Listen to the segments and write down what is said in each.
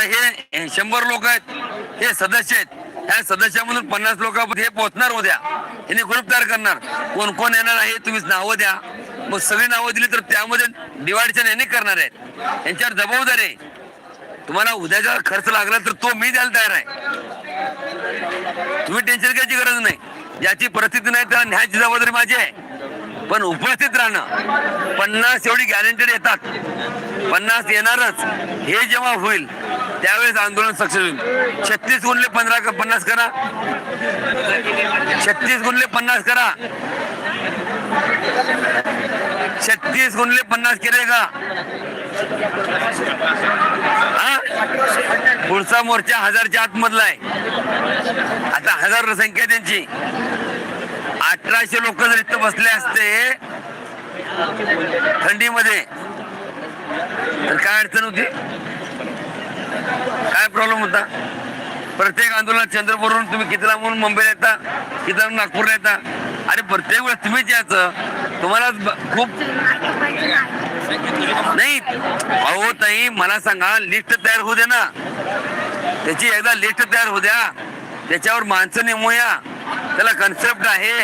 आता हे शंभर लोक आहेत हे सदस्य आहेत. ह्या सदस्यामधून पन्नास लोक हे पोहोचणार उद्या. यांनी ग्रुप तयार करणार. कोण कोण येणार आहे तुम्हीच नावं द्या. मग सगळी नावं दिली तर त्यामध्ये डिवायडेशन यांनी करणार आहेत. यांच्यावर जबाबदारी आहे. तुम्हाला उद्याचा खर्च लागला तर तो मी द्यायला तयार आहे. तुम्ही टेन्शन घ्यायची गरज नाही. ज्याची परिस्थिती नाही त्याला न्यायची जबाबदारी माझी आहे. पण उपस्थित राहणं. पन्नास एवढी गॅरंटेड येतात. पन्नास येणारच. हे जेव्हा होईल त्यावेळेस आंदोलन सक्सेस होईल. छत्तीस गुणले पंधरा पन्नास करा. छत्तीस गुणले पन्नास करा. छत्तीस गुणले पन्नास केले का हा? पुढचा मोर्चा हजारच्या आतमधला आहे. आता हजार संख्या त्यांची. अठराशे लोक जर इथं बसले असते थंडीमध्ये तर काय अडचण होती? काय प्रॉब्लेम होता? प्रत्येक आंदोलनात चंद्रपूरवरून तुम्ही कितीला म्हणून मुंबईला येता कितीला नागपूरला येता? अरे प्रत्येक वेळेस तुम्हीच यायचं. तुम्हाला खूप नाही अहो ताई मला सांगा लिस्ट तयार होऊ दे ना. त्याची एकदा लिस्ट तयार होऊ द्या. त्याच्यावर माणसं नेमूया. त्याला कन्सेप्ट आहे.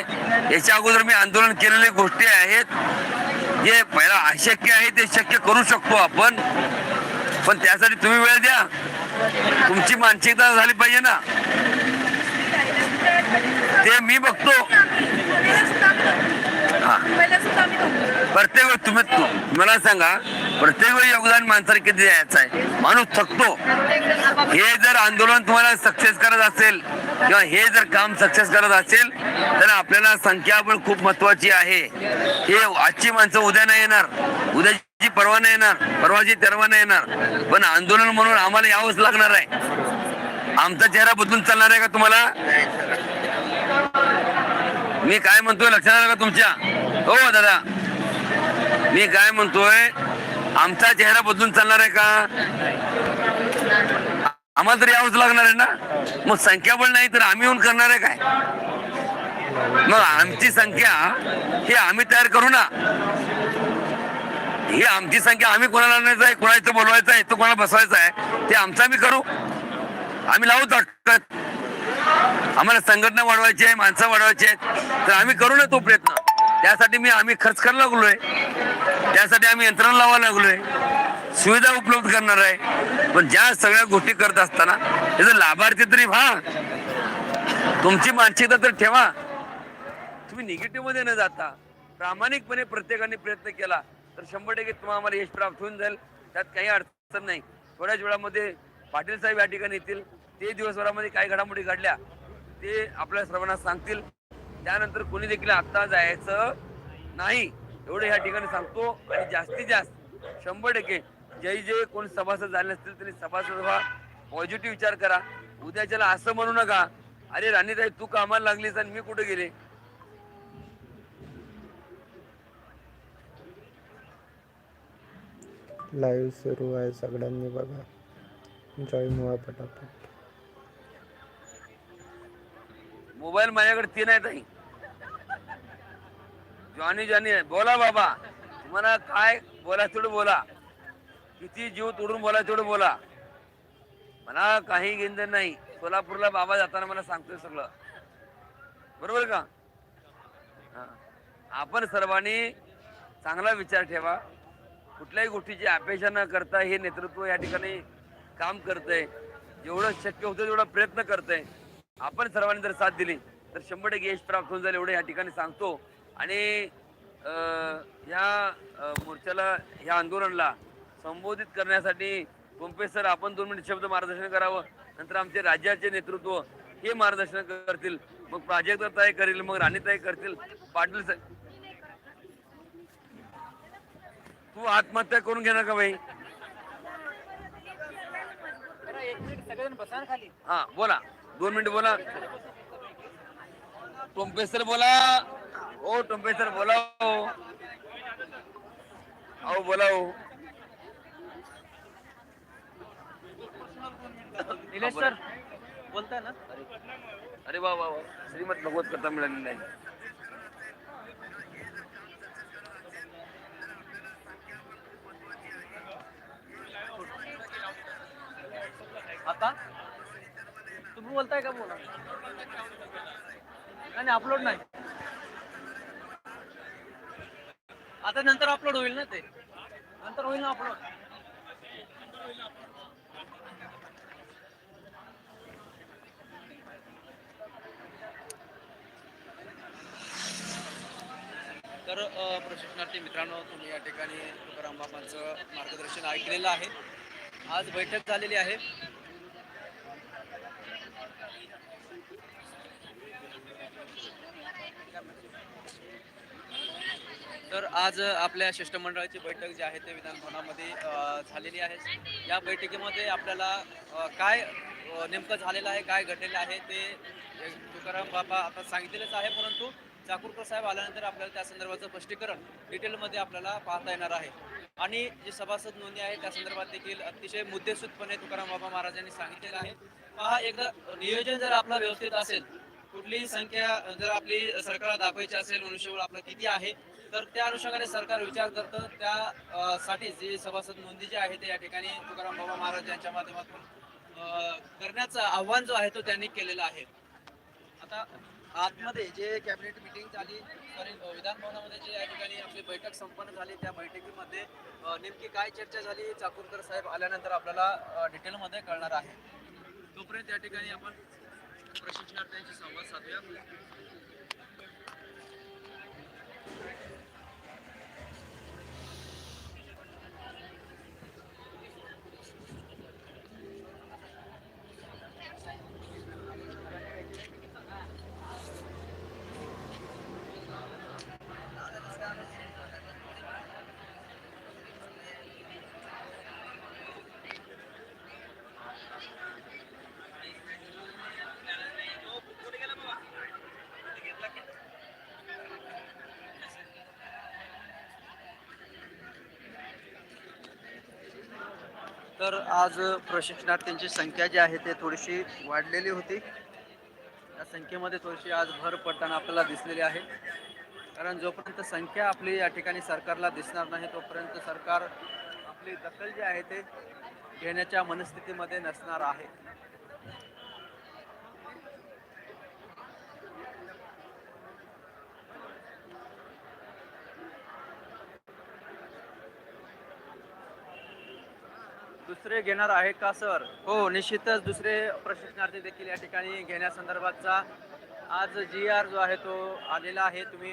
याच्या अगोदर मी आंदोलन केलेले गोष्टी आहेत. जे पहिला अशक्य आहे ते शक्य करू शकतो आपण. पण त्यासाठी तुम्ही वेळ द्या. तुमची मानसिकता झाली पाहिजे ना. ते मी बघतो. प्रत्येक वेळी तुम्ही मला सांगा प्रत्येक वेळी योगदान माणसाला किती द्यायचं आहे? माणूस थकतो. हे जर आंदोलन तुम्हाला सक्सेस करत असेल किंवा हे जर काम सक्सेस करत असेल तर आपल्याला संख्याबळ खूप महत्वाची आहे. हे आजची माणसं उद्या नाही येणार. उद्याची परवा नाही येणार. परवाची तेरवा नाही येणार. पण आंदोलन म्हणून आम्हाला यावंच लागणार आहे. आमचा चेहरा बदलून चालणार आहे का तुम्हाला? मी काय म्हणतोय लक्षात आलं का तुमच्या? हो दादा. मी काय म्हणतोय आमचा चेहरा बदलून चालणार आहे का? आम्हाला तर यावंच लागणार आहे ना? मग संख्याबळ नाही तर आम्ही येऊन करणार आहे काय? मग आमची संख्या ही आम्ही तयार करू ना? ही आमची संख्या आम्ही कोणाला आणायचं आहे कोणाला इथं बोलवायचं आहे तो कोणाला बसवायचा आहे ते आमचं आम्ही करू. आम्ही लावू ताकद. आम्हाला संघटना वाढवायची आहे माणसं वाढवायची आहेत तर आम्ही करू ना तो प्रयत्न? त्यासाठी मी आम्ही खर्च करायला लागलोय त्यासाठी आम्ही यंत्रणा लावायला लागलोय सुविधा उपलब्ध करणार आहे. पण ज्या सगळ्या गोष्टी करत असताना त्याचा लाभार्थी तरी व्हा. तुमची मानसिकता तर ठेवा. तुम्ही निगेटिव्हमध्ये न जाता प्रामाणिकपणे प्रत्येकाने प्रयत्न केला तर शंभर टक्के तुम्हाला आम्हाला यश प्राप्त होऊन जाईल. त्यात काही अडचण नाही. थोड्याच वेळामध्ये पाटील साहेब या ठिकाणी येतील. ते दिवसभरामध्ये काय घडामोडी घडल्या ते आपल्या सर्वांना सांगतील. त्यानंतर कोणी देखील आत्ता जायचं नाही एवढं या ठिकाणी सांगतो. आणि जास्तीत जास्त शंभर टक्के जे जे कोणी सभासद झाले असतील त्यांनी सभासद व्हा. पॉझिटिव्ह विचार करा. उद्याच्याला असं म्हणू नका अरे राणीताई तू कामाला लागलीस आणि मी कुठे गेले? लाईव्ह सुरू आहे सगळ्यांनी बघा. जॉईन व्हा पटापट. मोबाईल माझ्याकडे तीन आहेत ताई जॉनी जॉनी आहे. बोला बाबा. तुम्हाला काय बोला तेवढं बोला. किती जीव तोडून बोला तेवढं बोला. मला काही गेंद नाही. सोलापूरला बाबा जाताना मला सांगतोय सगळं. बरोबर का? हा. आपण सर्वांनी चांगला विचार ठेवा. कुठल्याही गोष्टीची अपेक्षा न करता हे नेतृत्व या ठिकाणी काम करतंय. जेवढं शक्य होतं तेवढा प्रयत्न करतंय. आपण सर्वांनी जर साथ दिली तर शंभर टक्के यश प्राप्त होऊन जाईल एवढं या ठिकाणी सांगतो. आणि ह्या मोर्चाला ह्या आंदोलनाला संबोधित करण्यासाठी पंपे सर आपण दोन मिनिट शब्द मार्गदर्शन करावं नंतर आमचे राज्याचे नेतृत्व हे मार्गदर्शन करतील मग प्राजक्त ताई करील मग राणीताई करतील पाटील साहेब तू आत्महत्या करून घेणार का बाई? हा बोला दोन मिनिट बोला. टोंपेसर बोला. ओ टोंपेसर बोला हो अहो बोला हो निलेश सर बोलताय ना? अरे वा वा वा. श्रीमद भगवत कथा मिळालेली आहे आता? तुम्ही बोलताय का बोला? नाही अपलोड नाही. आता नंतर अपलोड होईल ना ते. नंतर होईल ना अपलोड तर प्रशिक्षणार्थी मित्रांनो तुम्ही या ठिकाणी तुकाराम बाबांचं मार्गदर्शन ऐकलेलं आहे. आज बैठक झालेली आहे. तर आज आपल्या शिष्टमंडळाची बैठक जी आहे ते विधानभवनामध्ये झालेली आहे. या बैठकीमध्ये आपल्याला काय नेमकं झालेलं आहे काय घडलेलं आहे ते तुकाराम बाबा आता सांगितलेलंच आहे परंतु चाकूरकर साहेब आल्यानंतर आपल्याला त्या संदर्भाचं स्पष्टीकरण डिटेलमध्ये आपल्याला पाहता येणार आहे. आणि जी सभासद नोंदी आहे त्या संदर्भात देखील अतिशय मुद्देसूदपणे तुकाराम बाबा महाराजांनी सांगितलेलं आहे. पहा एकदा नियोजन जर आपला व्यवस्थित असेल कुठलीही संख्या जर आपली सरकारला दाखवायची असेल मनुष्यबळ आपलं किती आहे तर त्या अनुषंगाने सरकार विचार करतं. त्या जे साठी सभासद नोंदी जी आहे ते या ठिकाणी तुकाराम बाबा महाराज यांच्या माध्यमातून करण्याचा करण्याचं आव्हान जो आहे तो त्यांनी केलेला आहे. आता आतमध्ये जे कॅबिनेट मिटिंग झाली सॉरी विधान भवनामध्ये जे या ठिकाणी आपली बैठक संपन्न झाली त्या बैठकीमध्ये नेमकी काय चर्चा झाली चाकूरकर साहेब आल्यानंतर आपल्याला डिटेलमध्ये कळणार आहे. तोपर्यंत त्या ठिकाणी आपण प्रशिक्षणार्थ्यांशी संवाद साधूया. तर आज प्रशिक्षणार्थींची संख्या जी आहे ते थोडीशी वाढलेली होती. त्या संख्येमध्ये थोडीशी आज भर पडताना आपल्याला दिसलेली आहे. कारण जोपर्यंत संख्या आपली या ठिकाणी सरकारला दिसणार नाही तोपर्यंत सरकार आपली दखल जी आहे ते घेण्याच्या मनस्थितीमध्ये नसणार आहे. दुसरे घेणार आहे का सर? हो निश्चितच दुसरे प्रशिक्षणार्थी देखील या ठिकाणी घेण्यासंदर्भातचा आज जी आर जो आहे तो आलेला आहे. तुम्ही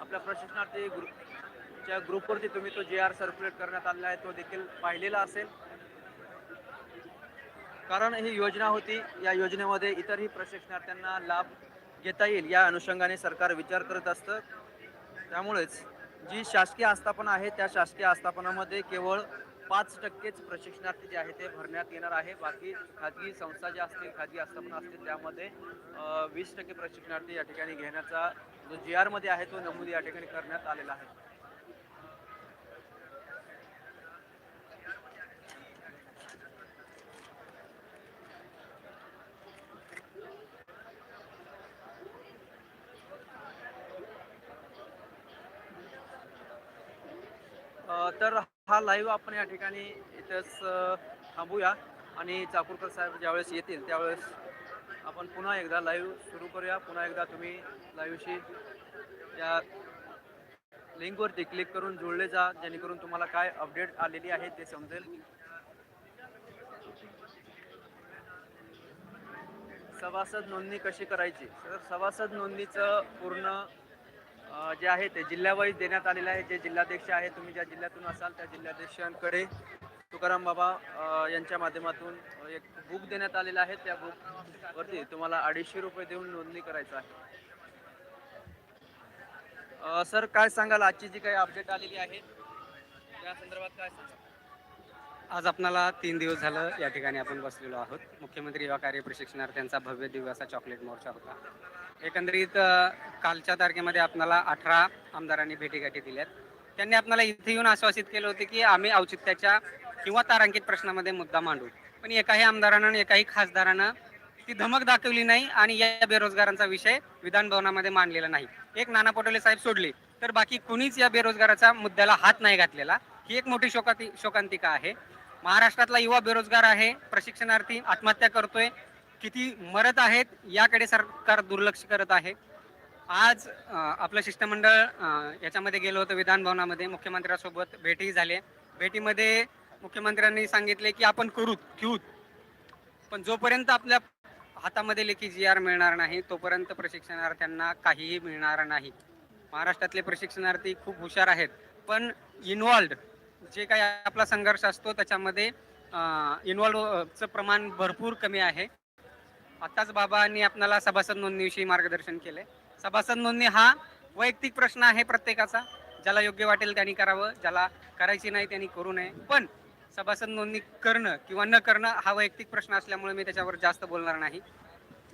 आपल्या प्रशिक्षणार्थी ग्रुपच्या ग्रुपवरती तुम्ही तो जी आर सर्क्युलेट करण्यात आलेला आहे तो देखील पाहिलेला असेल. कारण ही योजना होती या योजनेमध्ये इतरही प्रशिक्षणार्थ्यांना लाभ घेता येईल या अनुषंगाने सरकार विचार करत असतं. त्यामुळेच जी शासकीय आस्थापना आहे त्या शासकीय आस्थापनामध्ये केवळ पाच टक्केच प्रशिक्षणार्थी जे आहे ते भरण्यात येणार आहे. बाकी खाजगी संस्था ज्या असतील खाजगी आस्थापना असतील त्यामध्ये वीस टक्के प्रशिक्षणार्थी या ठिकाणी घेण्याचा जो जी आरमध्ये आहे तो नमूद या ठिकाणी करण्यात आलेला आहे. तर हा लाईव्ह आपण या ठिकाणी इथंच थांबूया. आणि चाकूरकर साहेब ज्यावेळेस येतील त्यावेळेस आपण पुन्हा एकदा लाईव्ह सुरू करूया. पुन्हा एकदा तुम्ही लाईव्हशी या लिंकवरती क्लिक करून जुळले जा जेणेकरून तुम्हाला काय अपडेट आलेली आहे ते समजेल. सभासद नोंदणी कशी करायची? तर सभासद नोंदणीचं पूर्ण जे आहे ते जिल्ह्यावाईज देण्यात आलेलं आहे. जे जिल्हाध्यक्ष आहे तुम्ही ज्या जिल्ह्यातून असाल त्या जिल्हाध्यक्षांकडे तुकाराम बाबा यांच्या माध्यमातून एक बुक देण्यात आलेलं आहे. त्या बुक वरती तुम्हाला अडीचशे रुपये देऊन नोंदणी करायचं आहे. सर काय सांगाल? आजची जी काही अपडेट आलेली आहे त्या संदर्भात काय सांगाल? आज आपणाला तीन दिवस झालं या ठिकाणी आपण बसलेलो आहोत. मुख्यमंत्री युवा कार्य प्रशिक्षणार्थ्यांचा भव्य दिव्य असा चॉकलेट मोर्चा होता. एकंदरीत कालच्या तारखेमध्ये आपणाला अठरा आमदारांनी भेटीगाठी दिल्यात. त्यांनी आपल्याला इथे येऊन आश्वासित केलं होतं की आम्ही औचित्याच्या किंवा तारांकित प्रश्नामध्ये मुद्दा मांडू. पण एकाही आमदारानं आणि एकाही खासदारानं ती धमक दाखवली नाही आणि या बेरोजगारांचा विषय विधान भवनामध्ये मांडलेला नाही. एक नाना पटोले साहेब सोडले तर बाकी कुणीच या बेरोजगाराच्या मुद्द्याला हात नाही घातलेला. ही एक मोठी शोकाती शोकांतिका आहे. महाराष्ट्रातला युवा बेरोजगार आहे प्रशिक्षणार्थी आत्महत्या करतोय. किती मरत आहेत याकडे सरकार दुर्लक्ष करत आहे. आज आपलं शिष्टमंडळ याच्यामध्ये गेलं होतं विधानभवनामध्ये मुख्यमंत्र्यांसोबत भेटी झाले. भेटीमध्ये मुख्यमंत्र्यांनी सांगितले की आपण करू घेऊ पण जोपर्यंत आपल्या हातामध्ये लेखी जी आर मिळणार नाही तोपर्यंत प्रशिक्षणार्थ्यांना काहीही मिळणार नाही. महाराष्ट्रातले प्रशिक्षणार्थी खूप हुशार आहेत पण इन्वॉल्ड जे काही आपला संघर्ष असतो त्याच्यामध्ये इन्व्हॉल्वचं प्रमाण भरपूर कमी आहे. आत्ताच बाबांनी आपल्याला सभासद नोंदणीविषयी मार्गदर्शन केले सभासद नोंदणी हा वैयक्तिक प्रश्न आहे प्रत्येकाचा. ज्याला योग्य वाटेल त्यांनी करावं ज्याला करायची नाही त्यांनी करू नये. पण सभासद नोंदणी करणं किंवा न करणं हा वैयक्तिक प्रश्न असल्यामुळे मी त्याच्यावर जास्त बोलणार नाही.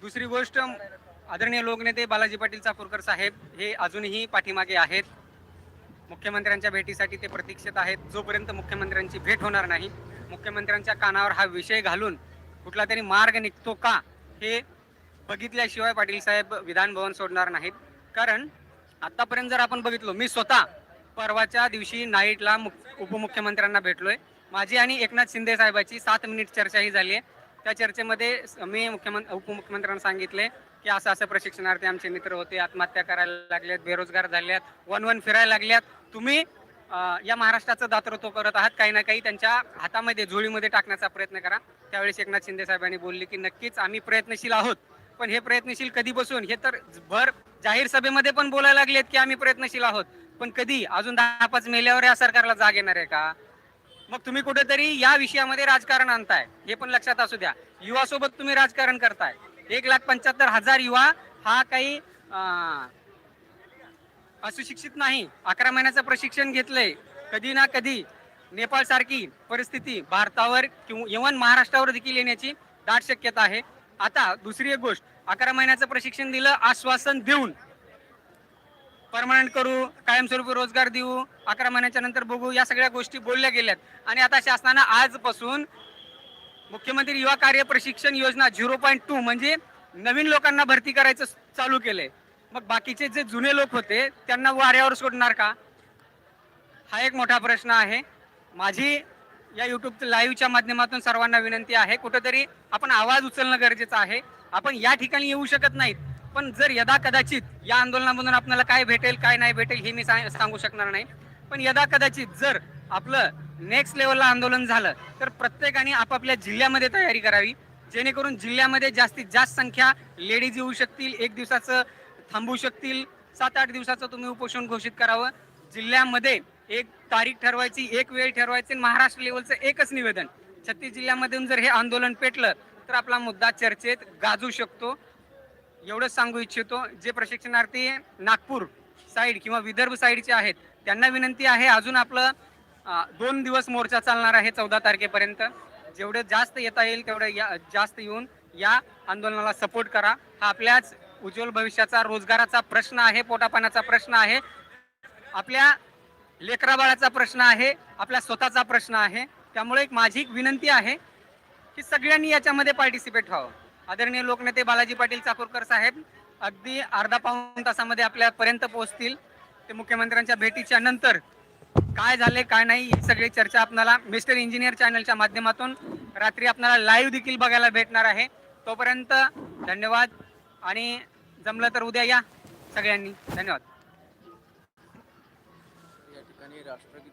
दुसरी गोष्ट आदरणीय लोकनेते बालाजी पाटील चाकूरकर साहेब हे अजूनही पाठीमागे आहेत. मुख्यमंत्र्यांच्या भेटीसाठी ते प्रतीक्षेत आहेत. जोपर्यंत मुख्यमंत्र्यांची भेट होणार नाही मुख्यमंत्र्यांच्या कानावर हा विषय घालून कुठला तरी मार्ग निघतो का हे बघितल्याशिवाय पाटील साहेब विधान भवन सोडणार नाहीत. कारण आतापर्यंत जर आपण बघितलो मी स्वतः परवाच्या दिवशी नाईटला मुख उपमुख्यमंत्र्यांना भेटलोय. माझी आणि एकनाथ शिंदे साहेबाची सात मिनिट चर्चाही झाली आहे. त्या चर्चेमध्ये मी मुख्यमंत्री उपमुख्यमंत्र्यांना सांगितले की असं असं प्रशिक्षणार्थी आमचे मित्र होते आत्महत्या करायला लागलेत बेरोजगार झाल्यात वन वन फिरायला लागल्यात तुम्ही या महाराष्ट्राचं दातृत्व करत आहात काही ना काही त्यांच्या हातामध्ये झोळीमध्ये टाकण्याचा प्रयत्न करा. त्यावेळेस एकनाथ शिंदे साहेबांनी बोलले की नक्कीच आम्ही प्रयत्नशील आहोत पण हे प्रयत्नशील कधी बसून हे तर भर जाहीर सभेमध्ये पण बोलायला लागलेत की आम्ही प्रयत्नशील आहोत पण कधी? अजून दहा पाच मेल्यावर या सरकारला जाग येणार आहे का? मग तुम्ही कुठेतरी या विषयामध्ये राजकारण आणताय हे पण लक्षात असू द्या. युवा सोबत तुम्ही राजकारण करताय. एक लाख पंच्याहत्तर हजार युवा हा काही असुशिक्षित नाही. अकरा महिन्याचं प्रशिक्षण घेतलंय. कधी ना कधी नेपाळ सारखी परिस्थिती भारतावर किंवा यवन महाराष्ट्रावर देखील येण्याची दाट शक्यता आहे. आता दुसरी एक गोष्ट अकरा महिन्याचं प्रशिक्षण दिलं आश्वासन देऊन परमनंट करू कायमस्वरूपी रोजगार देऊ अकरा महिन्याच्या नंतर बघू या सगळ्या गोष्टी बोलल्या गेल्यात. आणि आता शासनानं आजपासून मुख्यमंत्री युवा कार्य प्रशिक्षण योजना झिरो पॉईंट टू म्हणजे नवीन लोकांना भरती करायचं चालू केलंय. मग बाकीचे जे जुने लोक होते त्यांना वाऱ्यावर सोडणार का? हा एक मोठा प्रश्न आहे. माझी या युट्यूब लाईव्हच्या माध्यमातून सर्वांना विनंती आहे कुठेतरी आपण आवाज उचलणं गरजेचं आहे. आपण या ठिकाणी येऊ शकत नाहीत पण जर यदा कदाचित या आंदोलनामधून आपल्याला काय भेटेल काय नाही भेटेल हे मी सांगू शकणार नाही. पण यदा कदाचित जर आपलं नेक्स्ट लेवलला आंदोलन झालं. तर प्रत्येकाने आपापल्या जिल्ह्यामध्ये तयारी करावी. जेणेकरून जिल्ह्यामध्ये जास्तीत जास्त संख्या लेडीज येऊ शकतील एक दिवसाचं थांबू शकतील सात आठ दिवसाचं तुम्ही उपोषण घोषित करावं. जिल्ह्यामध्ये एक तारीख ठरवायची एक वेळ ठरवायची आणि महाराष्ट्र लेवलचं एकच निवेदन. छत्तीस जिल्ह्यामधून जर हे आंदोलन पेटलं तर आपला मुद्दा चर्चेत गाजू शकतो. एवढंच सांगू इच्छितो जे प्रशिक्षणार्थी नागपूर साईड किंवा विदर्भ साईडचे आहेत त्यांना विनंती आहे अजून आपलं दोन दिवस मोर्चा चालणार आहे चौदा तारखेपर्यंत. जेवढं जास्त येता येईल तेवढं या जास्त येऊन या आंदोलनाला सपोर्ट करा. हा आपल्याच उज्ज्वल भविष्याचा रोजगाराचा प्रश्न आहे पोटापाण्याचा प्रश्न आहे. आपल्या लेकराबाळाचा प्रश्न आहे आपल्या स्वतःचा प्रश्न आहे. त्यामुळे एक माझी एक विनंती आहे की सगळ्यांनी याच्यामध्ये पार्टिसिपेट व्हावं. आदरणीय लोकनेते बालाजी पाटील चाकूरकर साहेब अगदी अर्धा पाऊण तासामध्ये आपल्यापर्यंत पोहोचतील. ते मुख्यमंत्र्यांच्या भेटीच्या नंतर काय झाले काय नाही ही सगळी चर्चा आपल्याला मिस्टर इंजिनियर चॅनलच्या माध्यमातून रात्री आपल्याला लाईव्ह देखील बघायला भेटणार आहे. तोपर्यंत धन्यवाद आणि जमलं तर उद्या या सगळ्यांनी. धन्यवाद. या ठिकाणी राष्ट्रगीत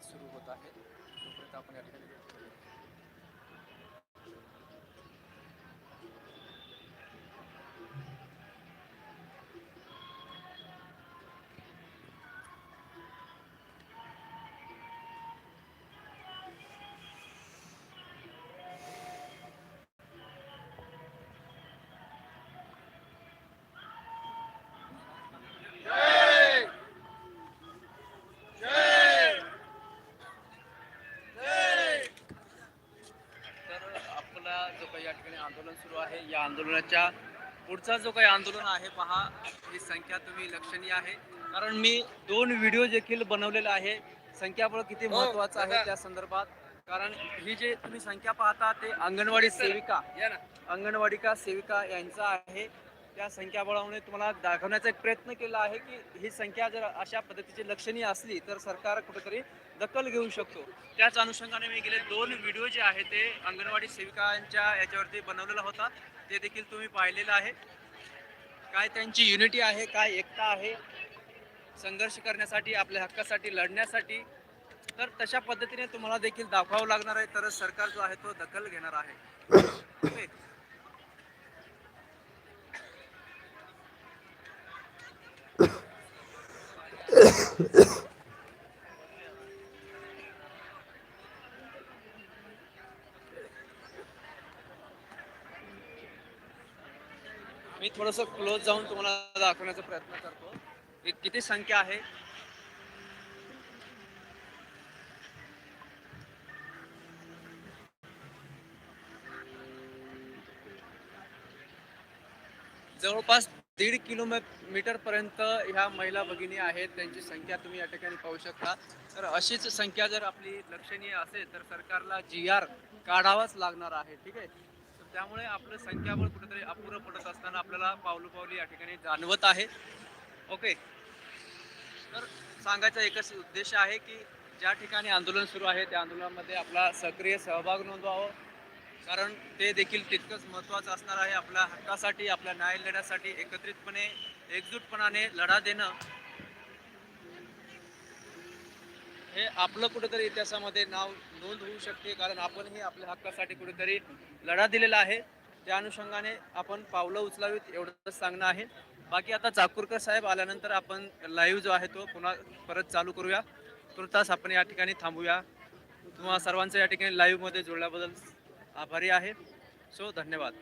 आंदोलन सुरू आहे. या आंदोलनाच्या पुढचा जो काही आंदोलन आहे पहा ही संख्या तुम्ही लक्षणीय आहे. कारण मी दोन व्हिडिओ देखील बनवलेला आहे. संख्याबळ किती महत्वाचं आहे त्या संदर्भात. कारण ही जे तुम्ही संख्या पाहता ते अंगणवाडी सेविका अंगणवाडी का सेविका यांचा आहे. त्या संख्याबळामुळे तुम्हाला दाखवण्याचा एक प्रयत्न केला आहे की ही संख्या जर अशा पद्धतीची लक्षणीय असली तर सरकार कुठेतरी दखल घेऊ शकतो. त्याच अनुषंगाने मी गेले दोन व्हिडिओ जे आहे ते अंगणवाडी सेविकांच्या याच्यावरती बनवलेला होता. ते देखील तुम्ही पाहिलेलं आहे. काय त्यांची युनिटी आहे काय एकता आहे संघर्ष करण्यासाठी आपल्या हक्कासाठी लढण्यासाठी. तर तशा पद्धतीने तुम्हाला देखील दाखवावं लागणार आहे. तरच सरकार जो आहे तो दखल घेणार आहे. ओके. थोडस क्लोज जाऊन तुम्हाला दाखवण्याचा प्रयत्न करतो. एक किती संख्या आहे? जवळपास दीड किलोमीटर पर्यंत ह्या महिला भगिनी आहेत. त्यांची संख्या तुम्ही या ठिकाणी पाहू शकता. तर अशीच संख्या जर आपली लक्षणीय असेल तर सरकारला जी आर काढावाच लागणार आहे. ठीक आहे? त्यामुळे आपलं संख्याबळ कुठेतरी अपुरं पडत असताना आपल्याला पावलो पावली या ठिकाणी जाणवत आहे. ओके तर सांगायचा एकच उद्देश आहे की ज्या ठिकाणी आंदोलन सुरू आहे त्या आंदोलनामध्ये आपला सक्रिय सहभाग नोंदवावा. कारण ते देखील तितकंच महत्त्वाचं असणार आहे. आपल्या हक्कासाठी आपल्या न्याय लढ्यासाठी एकत्रितपणे एकजूटपणाने लढा देणं. हे आपलं कुठेतरी इतिहासामध्ये नाव नोंद होऊ शकते. कारण आपणही आपल्या हक्कासाठी कुठेतरी लढा दिलेला आहे. त्या अनुषंगाने आपण पावलं उचलावीत एवढंच सांगणं आहे. बाकी आता चाकूरकर साहेब आल्यानंतर आपण लाईव्ह जो आहे तो पुन्हा परत चालू करूया. तुर्तास आपण या ठिकाणी थांबूया. तुम्हा सर्वांचं या ठिकाणी लाईव्हमध्ये जोडल्याबद्दल आभारी आहे. सो धन्यवाद.